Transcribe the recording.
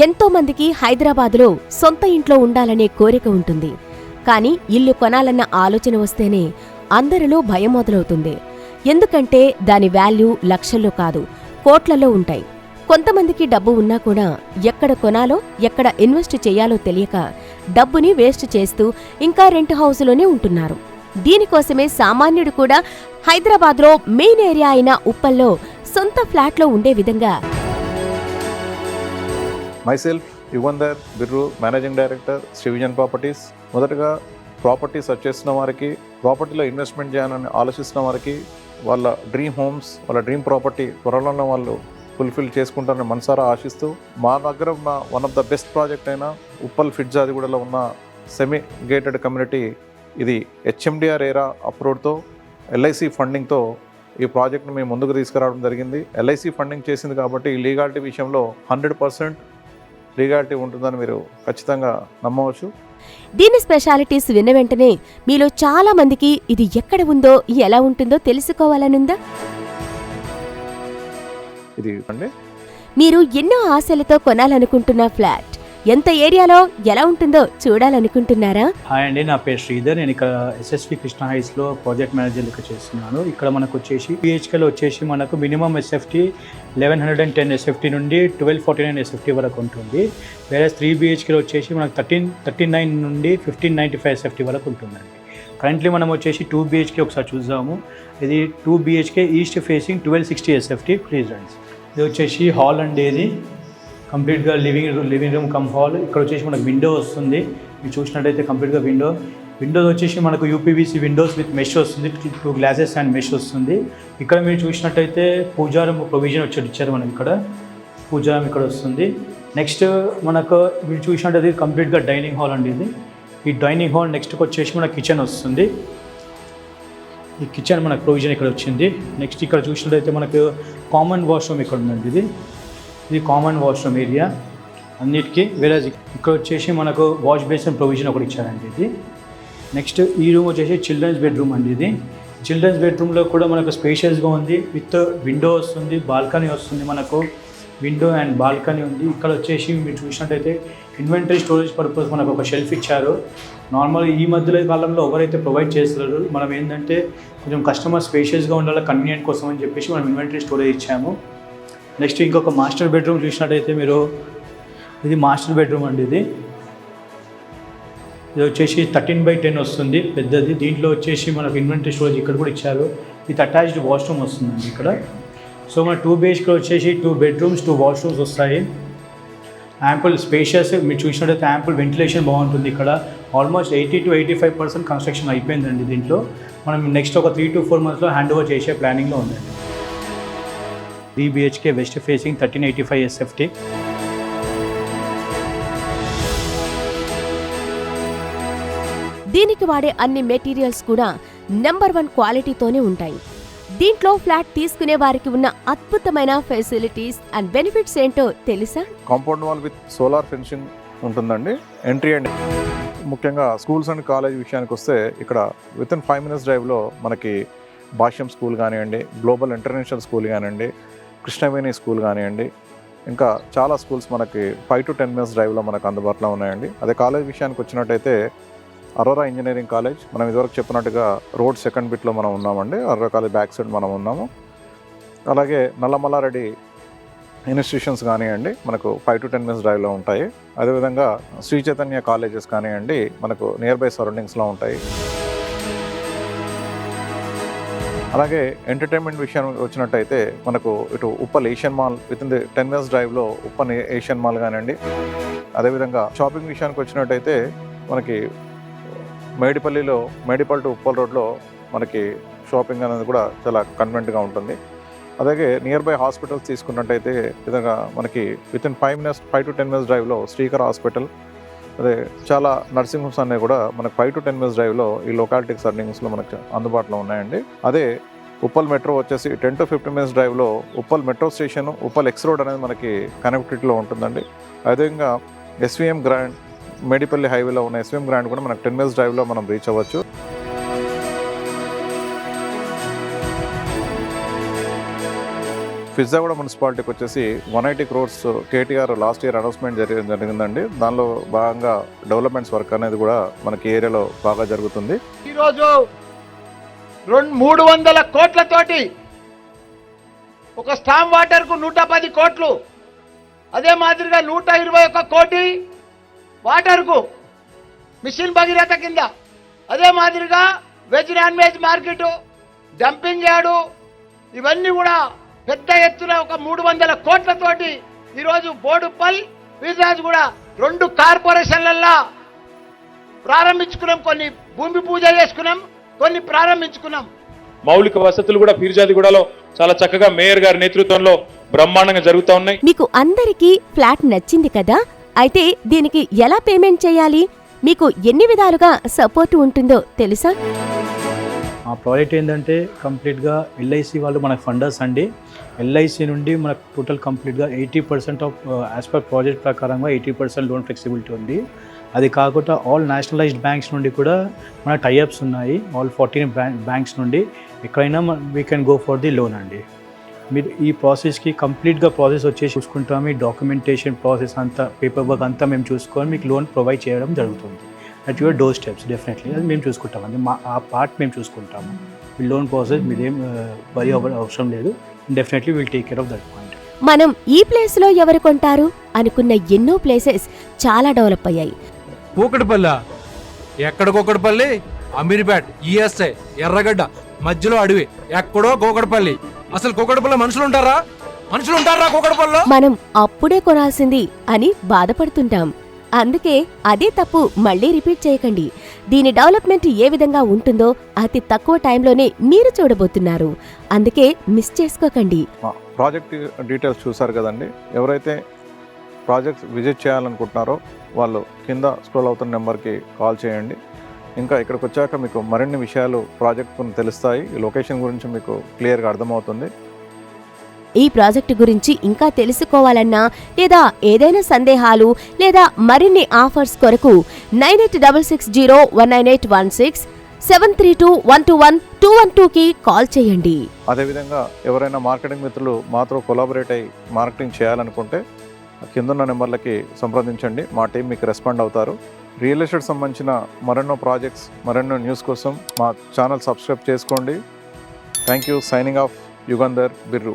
ఎంతో మందికి హైదరాబాద్లో సొంత ఇంట్లో ఉండాలనే కోరిక ఉంటుంది. కానీ ఇల్లు కొనాలన్న ఆలోచన వస్తేనే అందరిలో భయం మొదలవుతుంది. ఎందుకంటే దాని వాల్యూ లక్షల్లో కాదు కోట్లలో ఉంటాయి. కొంతమందికి డబ్బు ఉన్నా కూడా ఎక్కడ కొనాలో ఎక్కడ ఇన్వెస్ట్ చేయాలో తెలియక డబ్బుని వేస్ట్ చేస్తూ ఇంకా రెంట్ హౌస్లోనే ఉంటున్నారు. దీనికోసమే సామాన్యుడు కూడా హైదరాబాద్లో మెయిన్ ఏరియా అయిన ఉప్పల్లో సొంత ఫ్లాట్లో ఉండే విధంగా myself Yugandhar Birru managing director Srivision properties మొదటగా ప్రాపర్టీ సెర్చ్ వారికి ప్రాపర్టీలో ఇన్వెస్ట్మెంట్ చేయాలని ఆలోచిస్తున్న వారికి వాళ్ళ డ్రీమ్ హోమ్స్ వాళ్ళ డ్రీమ్ ప్రాపర్టీ త్వరలోనే వాళ్ళు ఫుల్ఫిల్ చేసుకుంటారని మనసారా ఆశిస్తూ మా దగ్గర ఉన్న one of the best project అయిన ఉప్పల్ ఫిడ్జాదిగూడలో ఉన్న సెమీ గేటెడ్ కమ్యూనిటీ ఇది హెచ్ఎండిఆర్ ఏరా అప్రూవ్డ్తో ఎల్ఐసి ఫండింగ్తో ఈ ప్రాజెక్ట్ని మేము ముందుకు తీసుకురావడం జరిగింది. ఎల్ఐసి ఫండింగ్ చేసింది కాబట్టి లీగాలిటీ విషయంలో హండ్రెడ్ పర్సెంట్ లీగాలిటీ ఉంటుందని మీరు ఖచ్చితంగా నమ్మవచ్చు. దీని స్పెషాలిటీస్ విన్న వెంటనే మీలో చాలా మందికి ఇది ఎక్కడ ఉందో ఎలా ఉంటుందో తెలుసుకోవాలనుందా? ఇది మీరు ఎన్నో ఆశలతో కొనాలనుకుంటున్న ఫ్లాట్. ఎంత ఏరియాలో ఎలా ఉంటుందో చూడాలనుకుంటున్నారా? హాయ్ అండి నా పేరు శ్రీధర్. నేను ఇక్కడ ఎస్ఎస్పి కృష్ణ హైస్లో ప్రాజెక్ట్ మేనేజర్ చేస్తున్నాను. ఇక్కడ మనకు వచ్చేసి పిహెచ్కేలో వచ్చేసి మనకు minimum SFT eleven hundred and ten SFT నుండి ట్వెల్వ్ ఫార్టీ నైన్ ఎస్ఎఫ్టీ వరకు ఉంటుంది. వేరే త్రీ బిహెచ్కేలో వచ్చేసి మనకు థర్టీన్ థర్టీన్ నైన్ నుండి ఫిఫ్టీన్ నైంటీ ఫైవ్ ఎస్ఎఫ్టీ వరకు ఉంటుందండి. కరెంట్లీ మనం వచ్చేసి టూ బిహెచ్కే ఒకసారి చూద్దాము. ఇది two BHK east facing twelve sixty SFT please రండి ఇది వచ్చేసి హాల్ అండి ఇది కంప్లీట్గా living living room come hall. ఇక్కడ వచ్చేసి మనకు విండో వస్తుంది. మీరు చూసినట్టయితే కంప్లీట్గా విండో. విండోస్ వచ్చేసి మనకు యూపీవీసీ విండోస్ విత్ మెష్ వస్తుంది. టూ గ్లాసెస్ అండ్ మెష్ వస్తుంది. ఇక్కడ మీరు చూసినట్టయితే పూజారం ప్రొవిజన్ వచ్చి ఇచ్చారు మనకి ఇక్కడ. పూజారం ఇక్కడ వస్తుంది. నెక్స్ట్ మనకు మీరు చూసినట్టయితే కంప్లీట్గా డైనింగ్ హాల్ అండి ఇది. ఈ డైనింగ్ హాల్ నెక్స్ట్కి వచ్చేసి మన కిచెన్ వస్తుంది. ఈ కిచెన్ మనకు ప్రొవిజన్ ఇక్కడ వచ్చింది. నెక్స్ట్ ఇక్కడ చూసినట్టయితే మనకు కామన్ వాష్రూమ్ ఇక్కడ ఉందండి ఇది. ఇది కామన్ వాష్రూమ్ ఏరియా అన్నిటికీ వేరే ఇక్కడ వచ్చేసి మనకు వాష్ బేసిన్ ప్రొవిజన్ ఒకటి ఇచ్చారండి ఇది. నెక్స్ట్ ఈ రూమ్ వచ్చేసి చిల్డ్రన్స్ బెడ్రూమ్ అండి ఇది. చిల్డ్రన్స్ బెడ్రూమ్లో కూడా మనకు స్పేషియస్గా ఉంది. విత్ విండో వస్తుంది బాల్కనీ వస్తుంది మనకు. విండో అండ్ బాల్కనీ ఉంది. ఇక్కడ వచ్చేసి మీరు చూసినట్టయితే ఇన్వెంటరీ స్టోరేజ్ పర్పస్ మనకు ఒక షెల్ఫ్ ఇచ్చారు. నార్మల్ ఈ మధ్యలో కాలంలో ఎవరైతే ప్రొవైడ్ చేస్తున్నారు మనం ఏంటంటే కొంచెం కస్టమర్ స్పేషియస్గా ఉండాలి కన్వీనియంట్ కోసం అని చెప్పేసి మనం ఇన్వెంటరీ స్టోరేజ్ ఇచ్చాము. నెక్స్ట్ ఇంకొక మాస్టర్ బెడ్రూమ్ చూసినట్టయితే మీరు ఇది మాస్టర్ బెడ్రూమ్ అండి ఇది. ఇది వచ్చేసి థర్టీన్ బై టెన్ వస్తుంది పెద్దది. దీంట్లో వచ్చేసి మనకు ఇన్వెంటరీ స్టోరేజ్ ఇక్కడ కూడా ఇచ్చారు. విత్ అటాచ్డ్ వాష్రూమ్ వస్తుందండి ఇక్కడ. సో మన టూ బిహెచ్కే వచ్చేసి టూ బెడ్రూమ్స్ టూ వాష్రూమ్స్ వస్తాయి. యాంపుల్ స్పేషియస్ మీరు చూసినట్టయితే యాంపుల్ వెంటిలేషన్ బాగుంటుంది ఇక్కడ. Almost eighty to eighty five percent construction అయిపోయిందండి దీంట్లో. మనం నెక్స్ట్ ఒక త్రీ టు ఫోర్ మంత్స్లో హ్యాండ్ ఓవర్ చేసే ప్లానింగ్లో ఉందండి. Three BHK west facing thirteen eighty five SFT దీనికి వాడే అన్ని మెటీరియల్స్ కూడా నెంబర్ వన్ క్వాలిటీతోనే ఉంటాయి. దీంట్లో ఫ్లాట్ తీసుకునే వారికి ఉన్న అద్భుతమైన ఫెసిలిటీస్ అండ్ బెనిఫిట్స్ ఏంటో తెలుసా? Compound wall with solar fencing ఉంటుందండి. ఎంట్రీ అండ్ ముఖ్యంగా స్కూల్స్ అండ్ కాలేజ్ విషయానికి వస్తే ఇక్కడ విత్ ఇన్ ఫైవ్ మినిట్స్ డ్రైవ్లో మనకి భాష్యం స్కూల్ కానివ్వండి గ్లోబల్ ఇంటర్నేషనల్ స్కూల్ కానివ్వండి కృష్ణవేణి స్కూల్ కానివ్వండి ఇంకా చాలా స్కూల్స్ మనకి ఫైవ్ టు టెన్ మినిట్స్ డ్రైవ్లో మనకు అందుబాటులో ఉన్నాయండి. అదే కాలేజ్ విషయానికి వచ్చినట్టయితే అరోరా ఇంజనీరింగ్ కాలేజ్ మనం ఇదివరకు చెప్పినట్టుగా రోడ్ సెకండ్ బిట్లో మనం ఉన్నామండి. అరోరా కాలేజ్ బ్యాక్ సైడ్ మనం ఉన్నాము. అలాగే నల్లమల్లారెడ్డి ఇన్స్టిట్యూషన్స్ కానివ్వండి మనకు ఫైవ్ టు టెన్ మినిట్స్ డ్రైవ్లో ఉంటాయి. అదేవిధంగా శ్రీ చైతన్య కాలేజెస్ కానివ్వండి మనకు నియర్ బై సరౌండింగ్స్లో ఉంటాయి. అలాగే ఎంటర్టైన్మెంట్ విషయం వచ్చినట్టయితే మనకు ఇటు Uppal Asian mall within the ten minutes డ్రైవ్లో ఉప్పల్ ఏషియన్ మాల్ కానివ్వండి అదేవిధంగా షాపింగ్ విషయానికి వచ్చినట్టయితే మనకి మేడిపల్లిలో మేడిపల్లి టు ఉప్పల్ రోడ్లో మనకి షాపింగ్ అనేది కూడా చాలా కన్వెంట్గా ఉంటుంది. అలాగే నియర్ బై హాస్పిటల్స్ తీసుకున్నట్టయితే విధంగా మనకి within five minutes five to ten minutes డ్రైవ్లో శ్రీకర్ హాస్పిటల్ అదే చాలా నర్సింగ్ హోమ్స్ అనేవి కూడా మనకు ఫైవ్ టు టెన్ మినిట్స్ డ్రైవ్లో ఈ లొకాలిటీ సర్నింగ్స్లో మనకు అందుబాటులో ఉన్నాయండి. అదే ఉప్పల్ మెట్రో వచ్చేసి టెన్ టు ఫిఫ్టీన్ మినిట్స్ డ్రైవ్లో Uppal metro station Uppal X road అనేది మనకి కనెక్టివిటీలో ఉంటుందండి. అదేవిధంగా ఎస్విఎం గ్రాండ్ మేడిపల్లి హైవేలో ఉన్న ఎస్విఎం గ్రాండ్ కూడా మనకు టెన్ మినిట్స్ డ్రైవ్లో మనం రీచ్ అవ్వచ్చు. పిజ్జాగూడ మున్సిపాలిటీకి వచ్చేసి one eighty crores KTR last year announcement జరిగి జరిగిందండి. దానిలో భాగంగా డెవలప్మెంట్స్ వర్క్ అనేది కూడా మనకి ఏరియాలో బాగా జరుగుతుంది. ఈరోజు రెండు మూడు వందల కోట్లతోటి ఒక స్టామ్ వాటర్కు నూట పది కోట్లు. అదే మాదిరిగా నూట ఇరవై ఒక్క కోటి వాటర్కు మిషన్ భగీరథ కింద. అదే మాదిరిగా veg non veg market dumping yard ఇవన్నీ కూడా పెద్ద ఎత్తున ఒక మూడు వందల కోట్లతోటి ఈరోజు బోడుపల్ వీర్రాజ్ కూడా రెండు కార్పొరేషన్లల్లా ప్రారంభించుకున్నాం. కొన్ని భూమి పూజ చేసుకున్నాం కొన్ని ప్రారంభించుకున్నాం. మౌలిక వసతులు కూడా పీర్జాదిగూడలో చాలా చక్కగా మేయర్ గారి నేతృత్వంలో బ్రహ్మాండంగా జరుగుతూ ఉన్నాయి. మీకు అందరికీ ఫ్లాట్ నచ్చింది కదా? అయితే దీనికి ఎలా పేమెంట్ చేయాలి? మీకు ఎన్ని విధాలుగా సపోర్ట్ ఉంటుందో తెలుసా? ఆ ప్రాజెక్ట్ ఏంటంటే కంప్లీట్గా ఎల్ఐసి వాళ్ళు మనకు ఫండర్స్ అండి. ఎల్ఐసి నుండి మనకు టోటల్ కంప్లీట్గా eighty percent of as per project ప్రకారంగా ఎయిటీ పర్సెంట్ లోన్ ఫ్లెక్సిబిలిటీ ఉంది. అది కాకుండా ఆల్ నేషనలైజ్డ్ బ్యాంక్స్ నుండి కూడా మన టైఅప్స్ ఉన్నాయి. ఆల్ ఫార్టీన్ బ్యాంక్స్ నుండి ఎక్కడైనా we can go for the loan అండి. మీరు ఈ ప్రాసెస్కి కంప్లీట్గా ప్రాసెస్ వచ్చేసి చూసుకుంటాము ఈ డాక్యుమెంటేషన్ ప్రాసెస్ అంతా పేపర్ వర్క్ అంతా మేము చూసుకొని మీకు లోన్ ప్రొవైడ్ చేయడం జరుగుతుంది. At your door steps definitely అది మేము చూసుకుంటామండి మా ఆ పార్ట్ మేము చూసుకుంటాము. ఈ లోన్ ప్రాసెస్ మీరేం వరి అవసరం లేదు. Definitely will take care of that point మనం ఈ ప్లేస్లో ఎవరు కొంటారు? అనుకున్న ఎన్నో ప్లేసెస్ చాలా డెవలప్ అయ్యాయి. కూకటిపల్లి ఎక్కడికొకటిపల్లి? అమీర్పేట్ ఈఎస్ఐ ఎర్రగడ్డ మధ్యలో అడవి ఎక్కడో కూకటిపల్లి. అసలు కూకటిపల్లి మనుషులు ఉంటారా? మనుషులు ఉంటారా కూకటిపల్లిలో? మనం అప్పుడే కొనాల్సింది అని బాధపడుతుంటాం. అందుకే అదే తప్పు మళ్ళీ రిపీట్ చేయకండి. దీని డెవలప్మెంట్ ఏ విధంగా ఉంటుందో అతి తక్కువ టైంలోనే మీరు చూడబోతున్నారు. అందుకే మిస్ చేసుకోకండి. ప్రాజెక్ట్ డీటెయిల్స్ చూసారు కదండి. ఎవరైతే ప్రాజెక్ట్ విజిట్ చేయాలనుకుంటున్నారో వాళ్ళు కింద స్క్రోల్ అవుతున్న నెంబర్కి కాల్ చేయండి. ఇంకా ఇక్కడికి వచ్చాక మీకు మరిన్ని విషయాలు ప్రాజెక్ట్ తెలుస్తాయి. లొకేషన్ గురించి మీకు క్లియర్గా అర్థమవుతుంది. ఈ ప్రాజెక్టు గురించి ఇంకా తెలుసుకోవాలన్నా లేదా ఏదైనా సందేహాలు లేదా మరిన్ని ఆఫర్స్ కొరకు nine eight double six zero one nine eight one six seven three two one two one two one టూకి కాల్ చేయండి. అదేవిధంగా ఎవరైనా మార్కెటింగ్ మిత్రులు మాతో కొలాబరేట్ అయ్యి మార్కెటింగ్ చేయాలనుకుంటే కిందన్న నెంబర్లకి సంప్రదించండి. మా టీం మీకు రెస్పాండ్ అవుతారు. రియల్ ఎస్టేట్ సంబంధించిన మరెన్నో ప్రాజెక్ట్స్ మరెన్నో న్యూస్ కోసం మా ఛానల్ సబ్స్క్రైబ్ చేసుకోండి. Thank you. Signing off Yugandhar Birru.